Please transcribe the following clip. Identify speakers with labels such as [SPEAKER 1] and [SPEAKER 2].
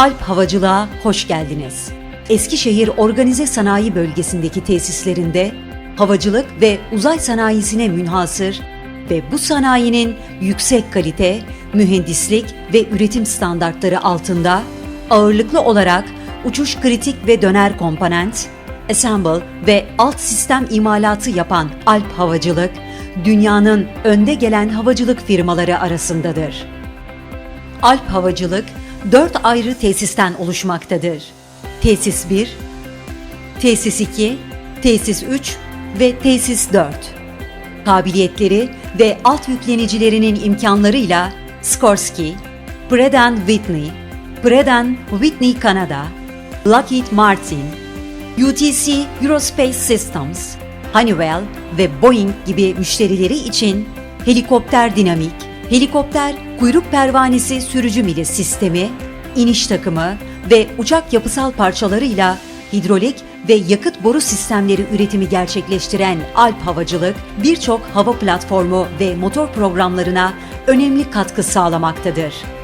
[SPEAKER 1] Alp Havacılığa hoş geldiniz. Eskişehir Organize Sanayi Bölgesi'ndeki tesislerinde havacılık ve uzay sanayisine münhasır ve bu sanayinin yüksek kalite, mühendislik ve üretim standartları altında ağırlıklı olarak uçuş kritik ve döner komponent, assemble ve alt sistem imalatı yapan Alp Havacılık, dünyanın önde gelen havacılık firmaları arasındadır. Alp Havacılık 4 ayrı tesisten oluşmaktadır. Tesis 1, Tesis 2, Tesis 3 ve Tesis 4. Kabiliyetleri ve alt yüklenicilerinin imkanlarıyla Skorsky, Pratt Whitney, Pratt Whitney Kanada, Lockheed Martin, UTC Aerospace Systems, Honeywell ve Boeing gibi müşterileri için helikopter dinamik, helikopter kuyruk pervanesi sürücü mili sistemi, iniş takımı ve uçak yapısal parçalarıyla hidrolik ve yakıt boru sistemleri üretimi gerçekleştiren Alp Havacılık, birçok hava platformu ve motor programlarına önemli katkı sağlamaktadır.